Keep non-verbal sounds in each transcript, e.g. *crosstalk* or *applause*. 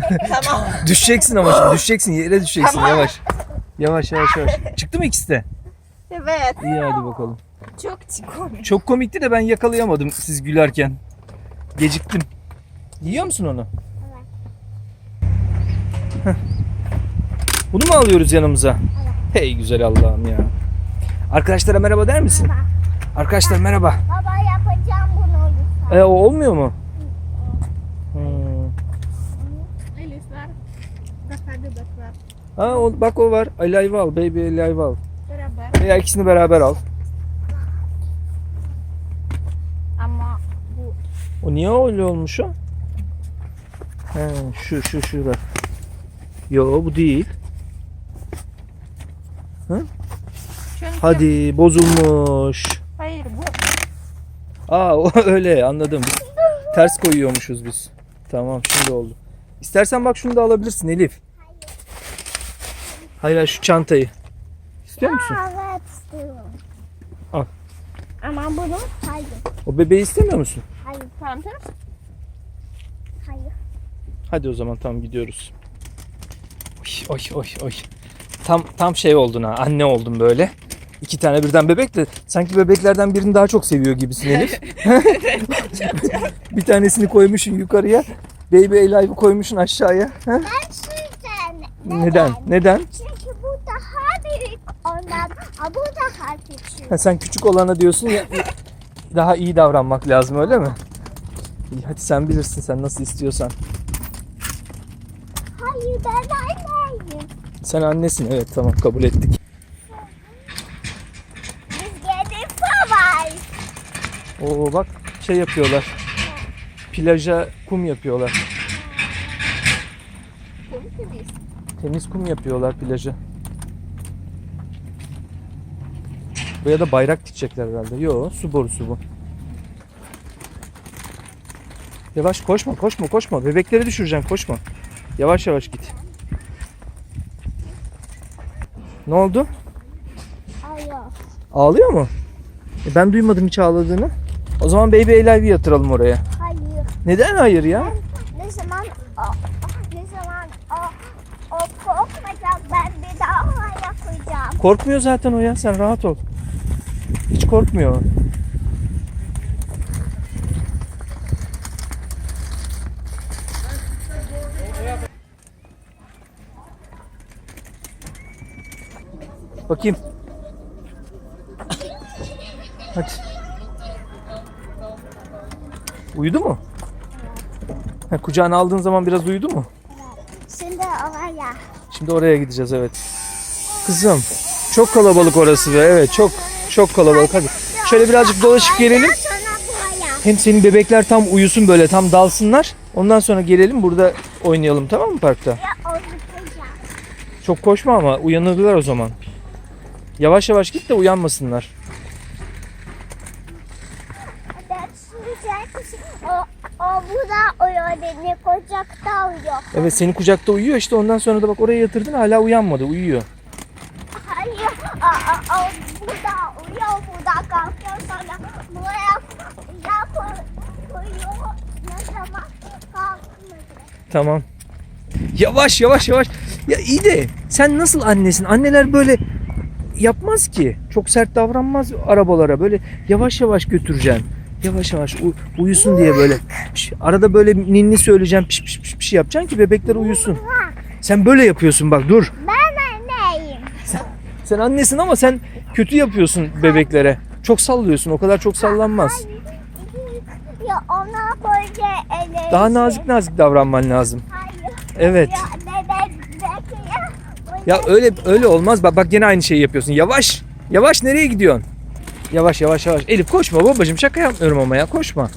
*laughs* tamam. Düşeceksin ama şimdi düşeceksin yere düşeceksin Tamam. yavaş. Yavaş yavaş yavaş. Çıktı mı ikisi de? Evet. İyi hadi bakalım. Çok komik. Çok komikti de ben yakalayamadım siz gülerken. Geciktim. Yiyor musun onu? Heh. Bunu mu alıyoruz yanımıza? Hey güzel Allah'ım ya. Arkadaşlara merhaba der misin? Arkadaşlar merhaba. Baba yapacağım bunu lütfen. E, o olmuyor mu? Hmm. Elif ver. Göster bebek ver. Ha, o, bak o var. Alive al. Baby alive al. Beraber. Veya ikisini beraber al. Ama bu O niye öyle olmuş o? He, şu şu şurada. Yo bu değil. çünkü Hadi bozulmuş. hayır bu Aa o *laughs* öyle anladım. Biz ters koyuyormuşuz biz. Tamam şimdi oldu. İstersen bak şunu da alabilirsin Elif. Hayır hayır şu çantayı. İstiyor musun? Aa, evet istiyorum. Al. Ama bunu hayır. O bebeği istemiyor musun? Hayır. tamam tamam. Hayır. Hadi o zaman tam gidiyoruz. Oy oy oy oy. Tam tam şey oldun ha. Anne oldun böyle. İki tane birden bebek de sanki bebeklerden birini daha çok seviyor gibisin Elif. *laughs* bir tanesini koymuşsun yukarıya. Baby Alive'ı koymuşsun aşağıya. Ha? Ben Neden? Neden? Çünkü bu daha büyük ondan. Aa, bu daha küçük. Ha, sen küçük olana diyorsun ya daha iyi davranmak lazım öyle mi? İyi, hadi sen bilirsin sen nasıl istiyorsan. Hayır ben anneyim. Sen annesin evet tamam kabul ettik. Biz geldik sabah. Oo bak şey yapıyorlar. Plaja kum yapıyorlar. Temiz kum yapıyorlar plaja. Buraya da bayrak dikecekler herhalde. Yo su borusu bu. Yavaş koşma koşma koşma. Bebekleri düşüreceksin koşma. Yavaş yavaş git. Ne oldu? Hayır. Ağlıyor mu? E ben duymadım hiç ağladığını. O zaman Baby Alive'i yatıralım oraya. Hayır. Neden hayır ya? Ne zaman o, ne zaman o, korkmayacak ben bir daha yapacağım. Korkmuyor zaten o ya. Sen rahat ol. Hiç korkmuyor. Bakayım. Hadi. Uyudu mu? Ha, kucağına aldığın zaman biraz uyudu mu? Oraya. Şimdi oraya gideceğiz evet. Kızım çok kalabalık orası be evet çok çok kalabalık hadi. Şöyle birazcık dolaşıp gelelim. Hem senin bebekler tam uyusun böyle tam dalsınlar. Ondan sonra gelelim burada oynayalım tamam mı parkta? Çok koşma ama uyanırlar o zaman. Yavaş yavaş git de uyanmasınlar. Ben sürecek. O, o burada uyuyor beni kucakta uyuyor. Evet senin kucakta uyuyor işte ondan sonra da bak oraya yatırdın hala uyanmadı uyuyor. Hayır. O, o, o burada uyuyor. Burada kalkıyor sonra buraya yap. Ne zaman kalkmadı. Tamam. Yavaş yavaş yavaş. Ya iyi de sen nasıl annesin? Anneler böyle yapmaz ki. Çok sert davranmaz arabalara. Böyle yavaş yavaş götüreceksin. Yavaş yavaş u- uyusun diye böyle. Piş, arada böyle ninni söyleyeceksin. Piş piş piş piş yapacaksın ki bebekler uyusun. Sen böyle yapıyorsun bak dur. Ben anneyim. Sen annesin ama sen kötü yapıyorsun bebeklere. Çok sallıyorsun. O kadar çok sallanmaz. Ya ona böyle ele. Daha nazik nazik davranman lazım. Hayır. Evet. Ya bebek bebek ya. Ya öyle öyle olmaz. Bak bak gene aynı şeyi yapıyorsun. Yavaş. Yavaş nereye gidiyorsun? Yavaş yavaş yavaş. Elif koşma babacığım şaka yapmıyorum ama ya koşma.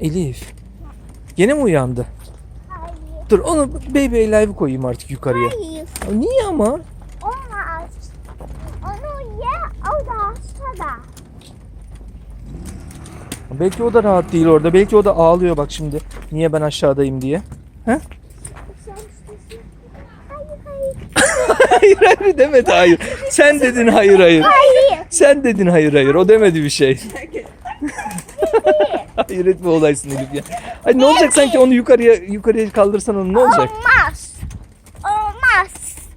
Elif. Gene mi uyandı? Hayır. Dur onu baby alive'ı koyayım artık yukarıya. Hayır. Ya Niye ama? Olmaz. Onu ye o da aşağıda. Belki o da rahat değil orada. Belki o da ağlıyor bak şimdi. Niye ben aşağıdayım diye. İstiyorsun. *laughs* Hayır hayır. hayır hayır demedi hayır. Sen dedin hayır hayır. Hayır. Sen dedin hayır hayır. O demedi bir şey. Hayret bir olaysın Elif ya. Ay ne olacak sanki onu yukarıya yukarıya kaldırsan onu ne olacak? Olmaz. Olmaz.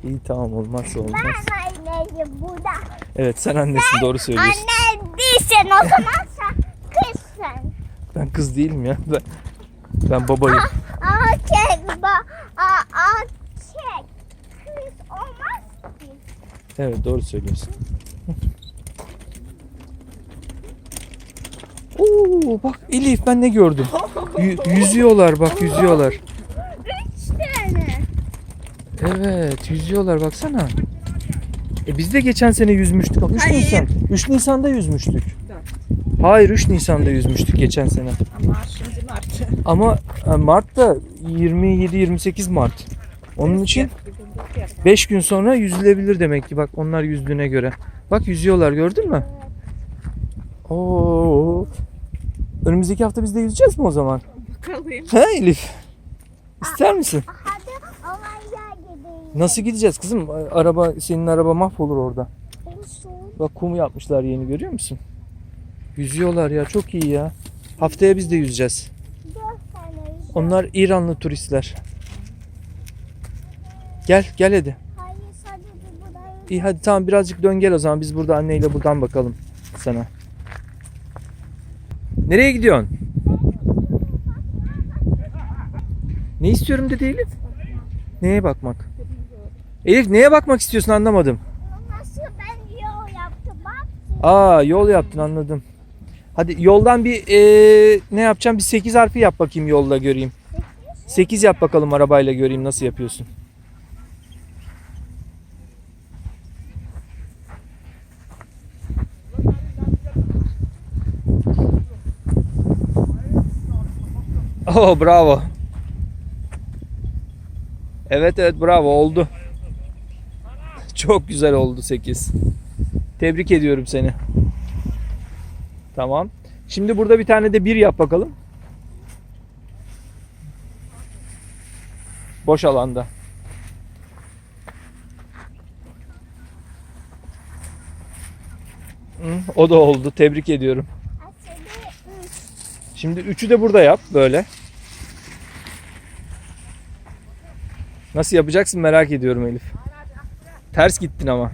İyi tamam olmazsa olmaz. Ben anneyim burada. Evet sen annesin doğru söylüyorsun. Anne değilsin o zaman *laughs* sen kızsın. Ben kız değilim ya. Ben, ben babayım. Aa ba. Aa, aa çek. Kız olmaz ki. Evet doğru söylüyorsun. *laughs* Oo bak Elif ben ne gördüm. Yü- yüzüyorlar bak yüzüyorlar. Üç tane. Evet yüzüyorlar baksana. E biz de geçen sene yüzmüştük. 3 Hayır. Nisan. 3 Nisan'da yüzmüştük. Hayır 3 Nisan'da yüzmüştük geçen sene. Ama şimdi Mart. Ama e, Mart'ta 27-28 Mart. Onun için 5 gün sonra yüzülebilir demek ki bak onlar yüzdüğüne göre. Bak yüzüyorlar gördün mü? Oo. Önümüzdeki hafta biz de yüzeceğiz mi o zaman? Bakalım. He Elif? İster misin? Hadi oraya gideyim. Nasıl gideceğiz kızım? Araba senin araba mahvolur orada. Olsun. Bak kum yapmışlar yeni görüyor musun? Yüzüyorlar ya çok iyi ya. Haftaya biz de yüzeceğiz. Dört tane. yüz- Onlar İranlı turistler. Gel gel hadi. Hayır sadece burayı. İyi hadi tamam birazcık dön gel o zaman biz burada anneyle buradan bakalım sana. Nereye gidiyorsun? Ne istiyorum dedi Elif? Neye bakmak? Elif neye bakmak istiyorsun anlamadım. Nasıl ben yol yaptım bak. Aa yol yaptın anladım. Hadi yoldan bir eee, ne yapacağım? Bir 8 harfi yap bakayım yolda göreyim. 8 yap bakalım arabayla göreyim nasıl yapıyorsun. Oh bravo. Evet evet bravo oldu. Çok güzel oldu 8. Tebrik ediyorum seni. Tamam. Şimdi burada bir tane de bir yap bakalım. Boş alanda. O da oldu. Tebrik ediyorum. Şimdi üçü de burada yap böyle. Nasıl yapacaksın merak ediyorum Elif. Ters gittin ama.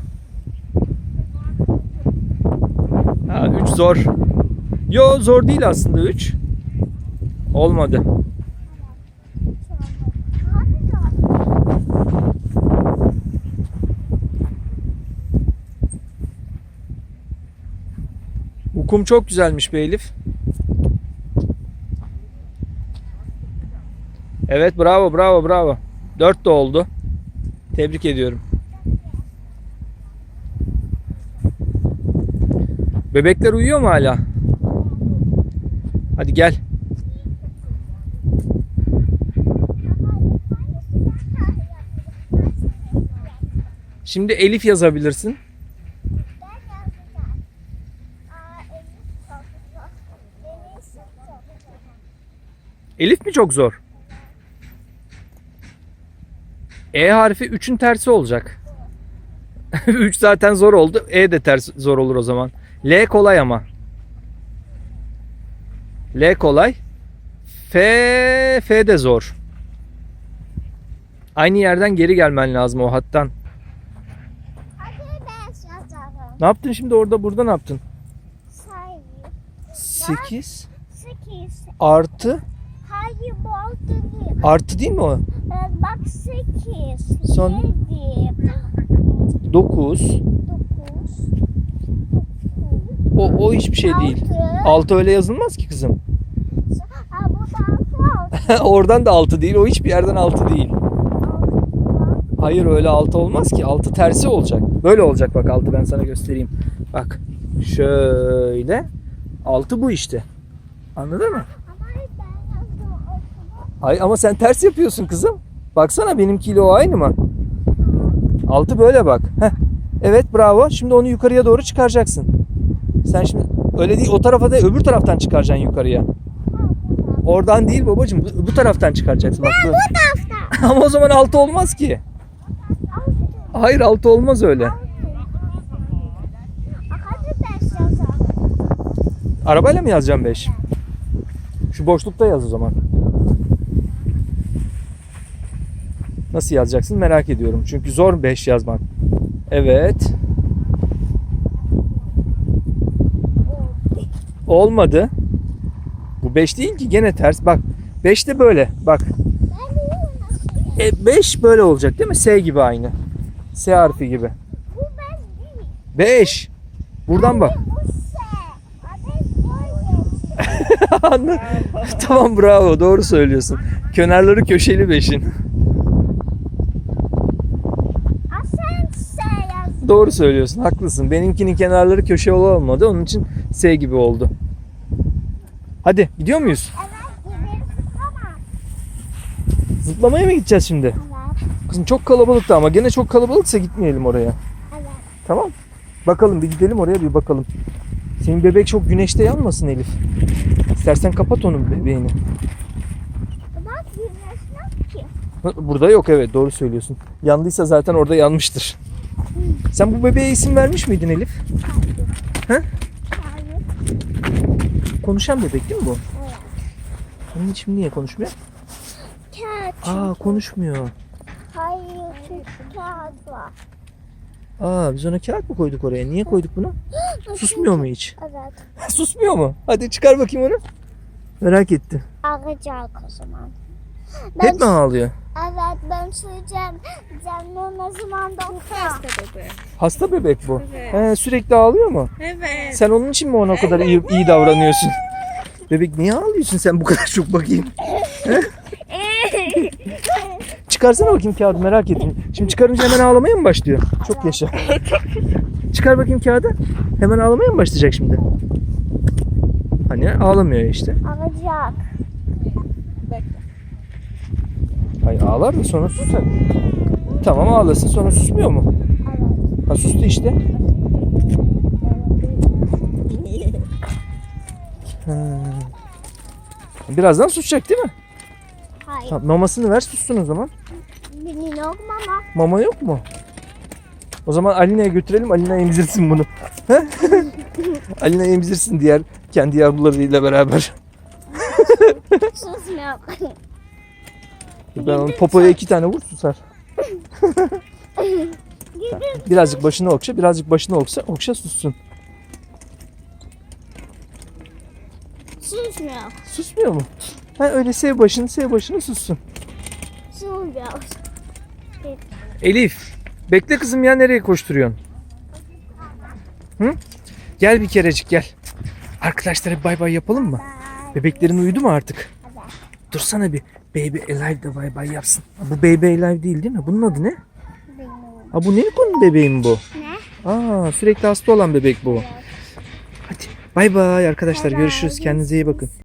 Ha, üç zor. Yo zor değil aslında üç. Olmadı. Hadi kalk. Bu kum çok güzelmiş be Elif. Evet bravo bravo bravo. Dört de oldu. Tebrik ediyorum. Bebekler uyuyor mu hala? Hadi gel. Şimdi Elif yazabilirsin. Elif mi çok zor? E harfi 3'ün tersi olacak. *laughs* 3 zaten zor oldu. E de ters zor olur o zaman. L kolay ama. L kolay. F F de zor. Aynı yerden geri gelmen lazım o hattan. Ne yaptın şimdi orada burada ne yaptın? Sayı. 8 Sekiz. artı Hayır bu altı değil. artı değil mi o? Ee, Bak sekiz. Son- Yedi. 9 Dokuz. o, o hiçbir şey değil. Altı. 6 öyle yazılmaz ki kızım. Ha altı. *laughs* Oradan da 6 değil. O hiçbir yerden 6 değil. Hayır öyle 6 olmaz ki. 6 tersi olacak. Böyle olacak bak 6 ben sana göstereyim. Bak şöyle. 6 bu işte. Anladın mı? Ama ben yazdım okuma. Ay ama sen ters yapıyorsun kızım. Baksana benimkiyle o aynı mı? 6 böyle bak. Heh. Evet bravo. Şimdi onu yukarıya doğru çıkaracaksın. Sen şimdi öyle değil o tarafa da öbür taraftan çıkaracaksın yukarıya. Oradan değil babacığım. Bu, bu taraftan çıkaracaksın. Bak bu. Tarafta. *laughs* Ama o zaman 6 olmaz ki. Altı. Hayır 6 olmaz öyle. Arabayla mı yazacağım 5? Şu boşlukta yaz o zaman. Nasıl yazacaksın merak ediyorum. Çünkü zor 5 yazmak. Evet. Olmadı. Bu 5 değil ki gene ters. Bak 5 de böyle. Bak. Ben de nasıl? 5 böyle olacak değil mi? S gibi aynı. S harfi gibi. Bu ben değil. 5. Buradan bak. *laughs* *laughs* Tamam bravo doğru söylüyorsun. Kenarları köşeli 5'in. Asen S yaz. Doğru söylüyorsun haklısın. Benimkinin kenarları köşe olmadı. Onun için S gibi oldu. Hadi gidiyor muyuz? Evet. Zıplamaya mı gideceğiz şimdi? Evet. Kızım çok kalabalıktı ama gene çok kalabalıksa gitmeyelim oraya. Evet. Tamam. Bakalım bir gidelim oraya bir bakalım. Senin bebek çok güneşte yanmasın Elif. İstersen kapat onun bebeğini. Bak güneş yok ki. Burada yok evet doğru söylüyorsun. Yandıysa zaten orada yanmıştır. Sen bu bebeğe isim vermiş miydin Elif? He? Hayır. Konuşan bebek değil mi bu? Evet. Onun için niye konuşmuyor? Kağıt. Aa konuşmuyor. Hayır çünkü kağıt var. Aa biz ona kağıt mı koyduk oraya? Niye koyduk bunu? *gasps* Susmuyor mu hiç? Evet. *laughs* Susmuyor mu? Hadi çıkar bakayım onu. Merak ettim. Ağlayacak o zaman. Hep mi ağlıyor? Evet ben söyleyeceğim. Ne zaman? Hasta bebe. Hasta bebek bu. Evet. He, sürekli ağlıyor mu? Evet. Sen onun için mi ona o kadar iyi, iyi davranıyorsun? Bebek niye ağlıyorsun sen bu kadar çok bakayım? *laughs* Çıkarsana bakayım kağıdı merak ettim. Şimdi çıkarınca hemen ağlamaya mı başlıyor? Çok yaşa. Çıkar bakayım kağıdı. Hemen ağlamaya mı başlayacak şimdi? Hani ağlamıyor işte. Ağlayacak. Bekle. Hayır ağlar da sonra susar. Tamam ağlasın sonra susmuyor mu? Evet. Ha sustu işte. Ha. Birazdan susacak değil mi? Hayır. Tamam, mamasını ver sussun o zaman. Benim yok mama. Mama yok mu? O zaman Alina'ya götürelim. Alina emzirsin bunu. Alina emzirsin diğer kendi yavrularıyla beraber. Susmuyor. Ben onun popoya iki tane vur susar. Birazcık başını okşa, birazcık başını okşa, okşa sussun. Susmuyor. Susmuyor mu? Ha öyle sev başını, sev başını sussun. Susmuyor. Elif, bekle kızım ya nereye koşturuyorsun? Hı? Gel bir kerecik gel. Arkadaşlara bir bay bay yapalım mı? Bebeklerin uyudu mu artık? Dursana bir. Baby Alive de bay bay yapsın. Bu Baby Alive değil değil mi? Bunun adı ne? Bilmiyorum. Ha bu Nilkon'un bebeği mi bu? Ne? Aa sürekli hasta olan bebek bu. Hadi bay bay arkadaşlar görüşürüz. Kendinize iyi bakın.